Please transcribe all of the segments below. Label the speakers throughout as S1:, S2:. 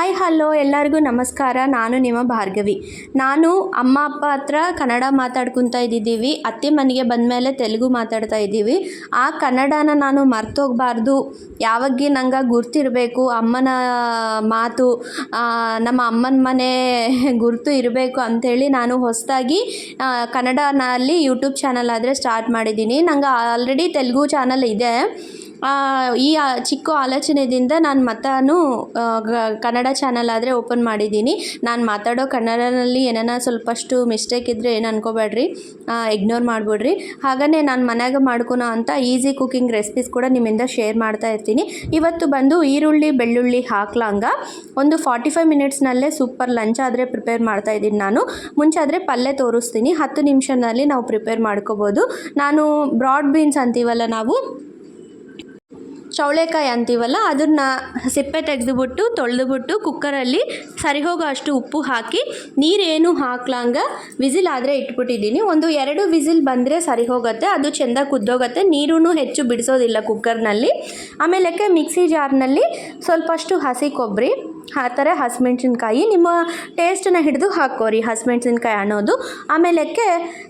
S1: Hi hello ಎಲ್ಲರಿಗೂ ನಮಸ್ಕಾರ. ನಾನು ನಿಮ್ಮ ಭಾರ್ಗವಿ. ನಾನು ಅಮ್ಮ, ಅಪ್ಪ ಹತ್ರ ಕನ್ನಡ ಮಾತಾಡ್ಕೊತಾ ಇದ್ದಿದ್ದೀವಿ. ಅತ್ತೆ ಮನೆಗೆ ಬಂದಮೇಲೆ ತೆಲುಗು ಮಾತಾಡ್ತಾ ಇದ್ದೀವಿ. ಆ ಕನ್ನಡನ ನಾನು ಮರ್ತೋಗಬಾರ್ದು. ಯಾವಾಗ ನಂಗೆ ಗುರ್ತಿರಬೇಕು ಅಮ್ಮನ ಮಾತು ನಮ್ಮ ಅಮ್ಮನ ಮನೆ ಗುರ್ತು ಇರಬೇಕು ಅಂಥೇಳಿ ನಾನು ಹೊಸದಾಗಿ ಕನ್ನಡನಲ್ಲಿ ಯೂಟ್ಯೂಬ್ ಚಾನಲ್ ಆದರೆ ಸ್ಟಾರ್ಟ್ ಮಾಡಿದ್ದೀನಿ. ನಂಗೆ ಆಲ್ರೆಡಿ ತೆಲುಗು ಚಾನಲ್ ಇದೆ. ಈ ಚಿಕ್ಕ ಆಲೋಚನೆಯಿಂದ ನಾನು ಮತ್ತೂ ಕನ್ನಡ ಚಾನಲ್ ಆದರೆ ಓಪನ್ ಮಾಡಿದ್ದೀನಿ. ನಾನು ಮಾತಾಡೋ ಕನ್ನಡನಲ್ಲಿ ಏನಾನ ಸ್ವಲ್ಪಷ್ಟು ಮಿಸ್ಟೇಕ್ ಇದ್ದರೆ ಏನು ಅನ್ಕೋಬೇಡ್ರಿ? ಇಗ್ನೋರ್ ಮಾಡಿಬಿಡ್ರಿ. ಹಾಗೇ ನಾನು ಮನೆಯಾಗ ಮಾಡ್ಕೊಳೋ ಅಂತ ಈಸಿ ಕುಕ್ಕಿಂಗ್ ರೆಸಿಪೀಸ್ ಕೂಡ ನಿಮ್ಮಿಂದ ಶೇರ್ ಮಾಡ್ತಾ ಇರ್ತೀನಿ. ಇವತ್ತು ಬಂದು ಈರುಳ್ಳಿ, ಬೆಳ್ಳುಳ್ಳಿ ಹಾಕ್ಲಂಗ ಒಂದು ಫಾರ್ಟಿ ಫೈವ್ ಮಿನಿಟ್ಸ್ನಲ್ಲೇ ಸೂಪರ್ ಲಂಚ್ ಆದರೆ ಪ್ರಿಪೇರ್ ಮಾಡ್ತಾ ಇದ್ದೀನಿ ನಾನು. ಮುಂಚೆ ಆದರೆ ಪಲ್ಯ ತೋರಿಸ್ತೀನಿ. ಹತ್ತು ನಿಮಿಷದಲ್ಲಿ ನಾವು ಪ್ರಿಪೇರ್ ಮಾಡ್ಕೋಬೋದು. ನಾನು ಬ್ರಾಡ್ ಬೀನ್ಸ್ ಅಂತೀವಲ್ಲ ನಾವು. ಚೌಳೆಕಾಯಿ ಅಂತೀವಲ್ಲ, ಅದನ್ನು ಸಿಪ್ಪೆ ತೆಗೆದುಬಿಟ್ಟು, ತೊಳೆದುಬಿಟ್ಟು ಕುಕ್ಕರಲ್ಲಿ ಸರಿ ಹೋಗೋ ಅಷ್ಟು ಉಪ್ಪು ಹಾಕಿ, ನೀರೇನು ಹಾಕ್ಲಂಗ ವಿಸಿಲ್ ಆದರೆ ಇಟ್ಬಿಟ್ಟಿದ್ದೀನಿ. ಒಂದು ಎರಡು ವಿಸಿಲ್ ಬಂದರೆ ಸರಿ ಹೋಗುತ್ತೆ ಅದು ಚೆಂದ ಕುದ್ದೋಗುತ್ತೆ ನೀರೂ ಹೆಚ್ಚು ಬಿಡಿಸೋದಿಲ್ಲ ಕುಕ್ಕರ್ನಲ್ಲಿ ಆಮೇಲೆ ಮಿಕ್ಸಿ ಜಾರ್ನಲ್ಲಿ ಸ್ವಲ್ಪಷ್ಟು ಹಸಿ ಕೊಬ್ಬರಿ ಆ ಥರ ಹಸಿಮೆಣ್ಸಿನ್ಕಾಯಿ ನಿಮ್ಮ ಟೇಸ್ಟನ್ನ ಹಿಡಿದು ಹಾಕೋರಿ ಹಸಿಮೆಣ್ಸಿನ್ಕಾಯಿ ಅನ್ನೋದು. ಆಮೇಲೆಕ್ಕೆ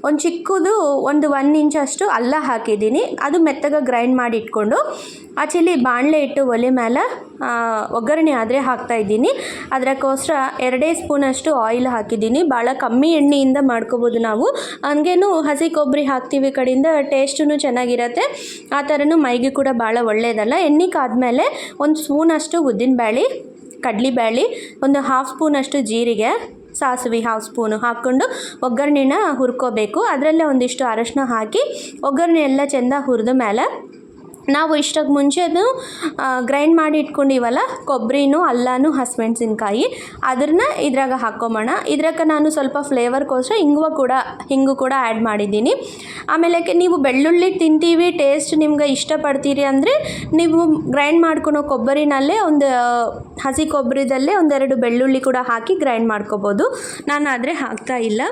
S1: ಒಂದು ಚಿಕ್ಕದು ಒಂದು ಒನ್ ಇಂಚಷ್ಟು ಅಲ್ಲ ಹಾಕಿದ್ದೀನಿ. ಅದು ಮೆತ್ತಗೆ ಗ್ರೈಂಡ್ ಮಾಡಿ ಇಟ್ಕೊಂಡು ಚಿಲ್ಲಿ ಬಾಣಲೆ ಇಟ್ಟು ಒಲೆ ಮೇಲೆ ಒಗ್ಗರಣೆ ಆದರೆ ಹಾಕ್ತಾಯಿದ್ದೀನಿ ಅದಕ್ಕೋಸ್ಕರ ಎರಡೇ ಸ್ಪೂನಷ್ಟು ಆಯಿಲ್ ಹಾಕಿದ್ದೀನಿ. ಭಾಳ ಕಮ್ಮಿ ಎಣ್ಣೆಯಿಂದ ಮಾಡ್ಕೋಬೋದು ನಾವು. ಹಂಗೇನು ಹಸಿ ಕೊಬ್ಬರಿ ಹಾಕ್ತೀವಿ ಕಡೆಯಿಂದ ಟೇಸ್ಟೂ ಚೆನ್ನಾಗಿರತ್ತೆ. ಆ ಥರನೂ ಮೈಗೆ ಕೂಡ ಭಾಳ ಒಳ್ಳೆಯದಲ್ಲ ಎಣ್ಣೆ ಕಾದ್ಮೇಲೆ ಒಂದು ಸ್ಪೂನಷ್ಟು ಉದ್ದಿನಬೇಳೆ ಕಡಲೆಬೇಳೆ ಒಂದು ಹಾಫ್ ಸ್ಪೂನಷ್ಟು ಜೀರಿಗೆ, ಸಾಸಿವೆ ಹಾಫ್ ಸ್ಪೂನು ಹಾಕ್ಕೊಂಡು ಒಗ್ಗರಣೆನ ಹುರ್ಕೋಬೇಕು. ಅದರಲ್ಲೇ ಒಂದಿಷ್ಟು ಅರಶಿನ ಹಾಕಿ ಒಗ್ಗರಣೆ ಎಲ್ಲ ಚೆಂದ ಹುರಿದ ಮೇಲೆ ನಾವು ಇಷ್ಟಕ್ಕೆ ಮುಂಚೆ ಅದು ಗ್ರೈಂಡ್ ಮಾಡಿ ಇಟ್ಕೊಂಡಿವಲ್ಲ, ಕೊಬ್ಬರಿನೂ, ಅಲ್ಲನೂ, ಹಸಿಮೆಣ್ಸಿನ್ಕಾಯಿ, ಅದನ್ನ ಇದ್ರಾಗ ಹಾಕ್ಕೊಂಬೋಣ ಇದ್ರಾಗ ನಾನು ಸ್ವಲ್ಪ ಫ್ಲೇವರ್ಗೋಸ್ಕರ ಹಿಂಗುವ ಕೂಡ, ಹಿಂಗು ಕೂಡ ಆ್ಯಡ್ ಮಾಡಿದ್ದೀನಿ. ಆಮೇಲೆ ನೀವು ಬೆಳ್ಳುಳ್ಳಿ ತಿಂತೀವಿ ಟೇಸ್ಟ್ ನಿಮ್ಗೆ ಇಷ್ಟಪಡ್ತೀರಿ ಅಂದರೆ, ನೀವು ಗ್ರೈಂಡ್ ಮಾಡ್ಕೊಳೋ ಕೊಬ್ಬರಿನಲ್ಲೇ ಒಂದು ಹಸಿ ಕೊಬ್ಬರಿದಲ್ಲೇ ಒಂದೆರಡು ಬೆಳ್ಳುಳ್ಳಿ ಕೂಡ ಹಾಕಿ ಗ್ರೈಂಡ್ ಮಾಡ್ಕೋಬೋದು. ನಾನು ಆದರೆ ಹಾಕ್ತಾ ಇಲ್ಲ.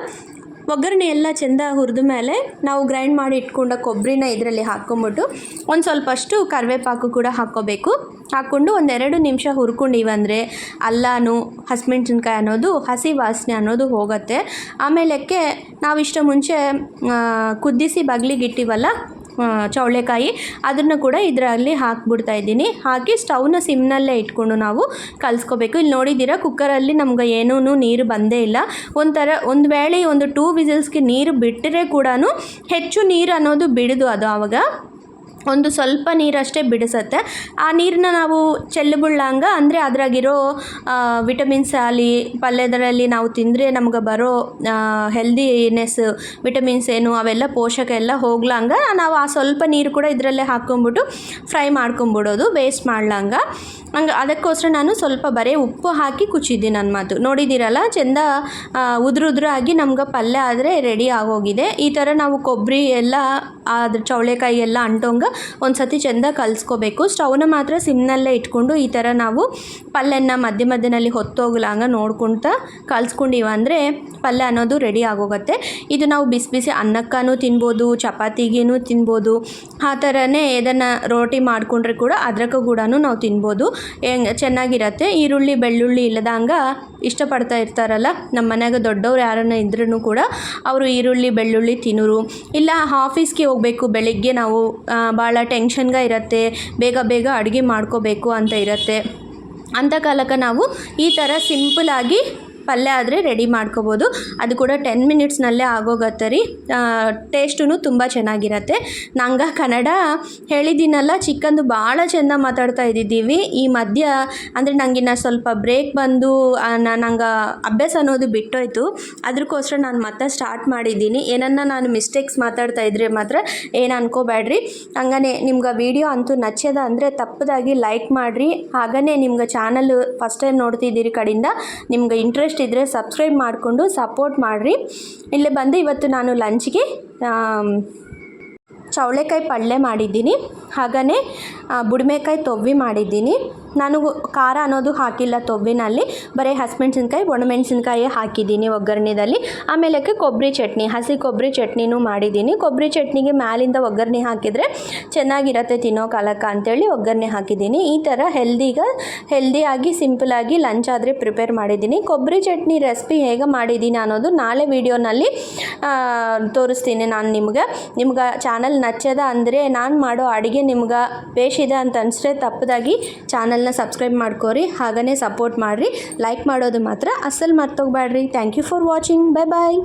S1: ಒಗ್ಗರಣೆ ಎಲ್ಲ ಚೆಂದ ಹುರಿದ ಮೇಲೆ ನಾವು ಗ್ರೈಂಡ್ ಮಾಡಿ ಇಟ್ಕೊಂಡ ಕೊಬ್ಬರಿನ ಇದರಲ್ಲಿ ಹಾಕ್ಕೊಂಬಿಟ್ಟು ಒಂದು ಸ್ವಲ್ಪ ಅಷ್ಟು ಕರಿವೇಪಾಕು ಕೂಡ ಹಾಕ್ಕೋಬೇಕು. ಹಾಕ್ಕೊಂಡು ಒಂದೆರಡು ನಿಮಿಷ ಹುರ್ಕೊಂಡಿವಂದರೆ ಅಲ್ಲಾನು ಹಸಿಮೆಣ್ಸಿನ್ಕಾಯಿ ಅನ್ನೋದು ಹಸಿ ವಾಸನೆ ಅನ್ನೋದು ಹೋಗುತ್ತೆ. ನಾವು ನಾವಿಷ್ಟ ಮುಂಚೆ ಕುದಿಸಿ ಬಗ್ಲಿಗೆ ಇಟ್ಟಿವಲ್ಲ ಆ, ಚೌಳೆಕಾಯಿ ಅದನ್ನು ಕೂಡ ಇದರಲ್ಲಿ ಹಾಕ್ಬಿಡ್ತಾ ಇದ್ದೀನಿ. ಹಾಕಿ ಸ್ಟವ್ನ ಸಿಮ್ನಲ್ಲೇ ಇಟ್ಕೊಂಡು ನಾವು ಕಲಿಸ್ಕೋಬೇಕು. ಇಲ್ಲಿ ನೋಡಿದ್ದೀರಾ ಕುಕ್ಕರಲ್ಲಿ ನಮ್ಗೆ ಏನೂ ನೀರು ಬಂದೇ ಇಲ್ಲ. ಒಂಥರ ಒಂದು ವೇಳೆ ಒಂದು ಟೂ ವಿಸಿಲ್ಸ್ಗೆ ನೀರು ಬಿಟ್ಟರೆ ಕೂಡ ಹೆಚ್ಚು ನೀರು ಅನ್ನೋದು ಬಿಡದು ಅದು ಆವಾಗ ಒಂದು ಸ್ವಲ್ಪ ನೀರಷ್ಟೇ ಬಿಡಿಸತ್ತೆ. ಆ ನೀರನ್ನ ನಾವು ಚೆಲ್ಲಬುಳ್ಳಂಗ ಅಂದರೆ ಅದ್ರಾಗಿರೋ ವಿಟಮಿನ್ಸ್ ಆಗಲಿ ಪಲ್ಯದರಲ್ಲಿ ನಾವು ತಿಂದರೆ ನಮ್ಗೆ ಬರೋ ಹೆಲ್ದಿನೆಸ್ ವಿಟಮಿನ್ಸ್ ಏನು ಅವೆಲ್ಲ ಪೋಷಕ ಎಲ್ಲ ಹೋಗ್ಲಂಗ ನಾವು ಆ ಸ್ವಲ್ಪ ನೀರು ಕೂಡ ಇದರಲ್ಲೇ ಹಾಕ್ಕೊಂಬಿಟ್ಟು ಫ್ರೈ ಮಾಡ್ಕೊಂಬಿಡೋದು ವೇಸ್ಟ್ ಮಾಡ್ಲಂಗ. ಹಂಗೆ ಅದಕ್ಕೋಸ್ಕರ ನಾನು ಸ್ವಲ್ಪ ಬರೀ ಉಪ್ಪು ಹಾಕಿ ಕುಚ್ಚಿದ್ದೀನಿ ನನ್ನ ಮಾತು. ನೋಡಿದ್ದೀರಲ್ಲ, ಚೆಂದ ಉದುರು ಉದುರು ಆಗಿ ನಮ್ಗೆ ಪಲ್ಯ ಆದರೆ ರೆಡಿ ಆಗೋಗಿದೆ. ಈ ಥರ ನಾವು ಕೊಬ್ಬರಿ ಎಲ್ಲ ಅದ್ರ ಚೌಳೆಕಾಯಿ ಎಲ್ಲ ಅಂಟೋಂಗ ಒಂದು ಸತಿ ಚೆಂದ ಕಲಿಸ್ಕೋಬೇಕು. ಸ್ಟವ್ನ ಮಾತ್ರ ಸಿಮ್ನಲ್ಲೇ ಇಟ್ಕೊಂಡು ಈ ಥರ ನಾವು ಪಲ್ಯನ ಮಧ್ಯ ಮಧ್ಯದಲ್ಲಿ ಹೊತ್ತೋಗ್ಲಂಗ ನೋಡ್ಕೊಳ್ತಾ ಕಲ್ಸ್ಕೊಂಡಿವ ಅಂದರೆ ಪಲ್ಯ ಅನ್ನೋದು ರೆಡಿ ಆಗೋಗುತ್ತೆ. ಇದು ನಾವು ಬಿಸಿ ಬಿಸಿ ಅನ್ನಕ್ಕೂ ತಿನ್ಬೋದು, ಚಪಾತಿಗೇನು ತಿನ್ಬೋದು. ಆ ಥರನೇ ಏದನ್ನು ರೋಟಿ ಮಾಡಿಕೊಂಡ್ರೆ ಕೂಡ ಅದ್ರಕ್ಕೂ ಕೂಡ ನಾವು ತಿನ್ಬೋದು. ಹೆಂಗ್ ಚೆನ್ನಾಗಿರತ್ತೆ. ಈರುಳ್ಳಿ, ಬೆಳ್ಳುಳ್ಳಿ ಇಲ್ಲದಂಗ ಇಷ್ಟಪಡ್ತಾ ಇರ್ತಾರಲ್ಲ, ನಮ್ಮ ಮನೆಯಾಗ ದೊಡ್ಡವ್ರು ಯಾರನ್ನ ಇದ್ರೂ ಕೂಡ ಅವರು ಈರುಳ್ಳಿ, ಬೆಳ್ಳುಳ್ಳಿ ತಿನ್ನೋರು. ಇಲ್ಲ, ಆಫೀಸ್ಗೆ ಹೋಗಬೇಕು, ಬೆಳಿಗ್ಗೆ ನಾವು ಭಾಳ ಟೆನ್ಷನ್ಗೆ ಇರುತ್ತೆ, ಬೇಗ ಬೇಗ ಅಡುಗೆ ಮಾಡ್ಕೋಬೇಕು ಅಂತ ಇರುತ್ತೆ. ಅಂಥ ಕಾಲಕ್ಕೆ ನಾವು ಈ ಥರ ಸಿಂಪಲಾಗಿ ಪಲ್ಯ ಆದರೆ ರೆಡಿ ಮಾಡ್ಕೋಬೋದು. ಅದು ಕೂಡ ಟೆನ್ ಮಿನಿಟ್ಸ್ನಲ್ಲೇ ಆಗೋಗತ್ತೆ ರೀ. ಟೇಸ್ಟೂ ತುಂಬ ಚೆನ್ನಾಗಿರತ್ತೆ. ನಂಗೆ ಕನ್ನಡ ಹೇಳಿದ್ದೀನಲ್ಲ, ಚಿಕ್ಕಂದು ಭಾಳ ಚೆಂದ ಮಾತಾಡ್ತಾ ಇದ್ದಿದ್ದೀವಿ. ಈ ಮಧ್ಯ ಅಂದರೆ ನನಗಿನ್ನ ಸ್ವಲ್ಪ ಬ್ರೇಕ್ ಬಂದು ನಂಗೆ ಅಭ್ಯಾಸ ಅನ್ನೋದು ಬಿಟ್ಟೋಯ್ತು. ಅದಕ್ಕೋಸ್ಕರ ನಾನು ಮತ್ತೆ ಸ್ಟಾರ್ಟ್ ಮಾಡಿದ್ದೀನಿ. ಏನನ್ನ ನಾನು ಮಿಸ್ಟೇಕ್ಸ್ ಮಾತಾಡ್ತಾ ಇದ್ರೆ ಮಾತ್ರ ಏನು ಅನ್ಕೋಬೇಡ್ರಿ ಹಂಗನೇ ನಿಮ್ಗೆ ವಿಡಿಯೋ ಅಂತೂ ನಚ್ಚದ ಅಂದರೆ ತಪ್ಪದಾಗಿ ಲೈಕ್ ಮಾಡಿರಿ. ಹಾಗೇ ನಿಮ್ಗೆ ಚಾನಲ್ ಫಸ್ಟ್ ಟೈಮ್ ನೋಡ್ತಿದ್ದೀರಿ ಕಡೆಯಿಂದ ನಿಮ್ಗೆ ಇಂಟ್ರೆಸ್ಟ್ ಇದ್ದರೆ ಸಬ್ಸ್ಕ್ರೈಬ್ ಮಾಡಿಕೊಂಡು ಸಪೋರ್ಟ್ ಮಾಡಿರಿ. ಇಲ್ಲೇ ಬಂದು ಇವತ್ತು ನಾನು ಲಂಚ್ಗೆ ಚೌಳೆಕಾಯಿ ಪಲ್ಯ ಮಾಡಿದ್ದೀನಿ. ಹಾಗೆಯೇ ಬುಡ್ಮೆಕಾಯಿ ತೊವ್ವಿ ಮಾಡಿದ್ದೀನಿ. ನಾನು ಖಾರ ಅನ್ನೋದು ಹಾಕಿಲ್ಲ ತೊಬ್ಬಿನಲ್ಲಿ ಬರೀ ಹಸಿಮೆಣ್ಸಿನ್ಕಾಯಿ ಒಣಮೆಣ್ಸಿನ್ಕಾಯಿ ಹಾಕಿದ್ದೀನಿ ಒಗ್ಗರಣೆದಲ್ಲಿ. ಆಮೇಲೆ ಕೊಬ್ಬರಿ ಚಟ್ನಿ, ಹಸಿ ಕೊಬ್ಬರಿ ಚಟ್ನಿನೂ ಮಾಡಿದ್ದೀನಿ. ಕೊಬ್ಬರಿ ಚಟ್ನಿಗೆ ಮ್ಯಾಲಿಂದ ಒಗ್ಗರಣೆ ಹಾಕಿದರೆ ಚೆನ್ನಾಗಿರತ್ತೆ ತಿನ್ನೋ ಕಾಲಕ್ಕೆ ಅಂತೇಳಿ ಒಗ್ಗರಣೆ ಹಾಕಿದ್ದೀನಿ. ಈ ಥರ ಹೆಲ್ದಿಗ ಹೆಲ್ದಿಯಾಗಿ ಸಿಂಪಲಾಗಿ ಲಂಚ್ ಆದರೆ ಪ್ರಿಪೇರ್ ಮಾಡಿದ್ದೀನಿ. ಕೊಬ್ಬರಿ ಚಟ್ನಿ ರೆಸಿಪಿ ಹೇಗೆ ಮಾಡಿದ್ದೀನಿ ಅನ್ನೋದು ನಾಳೆ ವೀಡಿಯೋನಲ್ಲಿ ತೋರಿಸ್ತೀನಿ ನಾನು ನಿಮ್ಗೆ. ನಿಮ್ಗೆ ಚಾನಲ್ ನಚ್ಚದ ಅಂದರೆ ನಾನು ಮಾಡೋ ಅಡುಗೆ ನಿಮ್ಗೆ ಬೇಷಿದೆ ಅಂತ ಅನಿಸ್ರೆ ತಪ್ಪದಾಗಿ ಚಾನಲ್ನ ಸಬ್ಸ್ಕ್ರೈಬ್ ಮಾಡ್ಕೋರಿ ಹಾಗೇ ಸಪೋರ್ಟ್ ಮಾಡಿರಿ. ಲೈಕ್ ಮಾಡೋದು ಮಾತ್ರ ಅಸಲು ಮರ್ತೋಗ್ಬೇಡ್ರಿ thank you for watching bye bye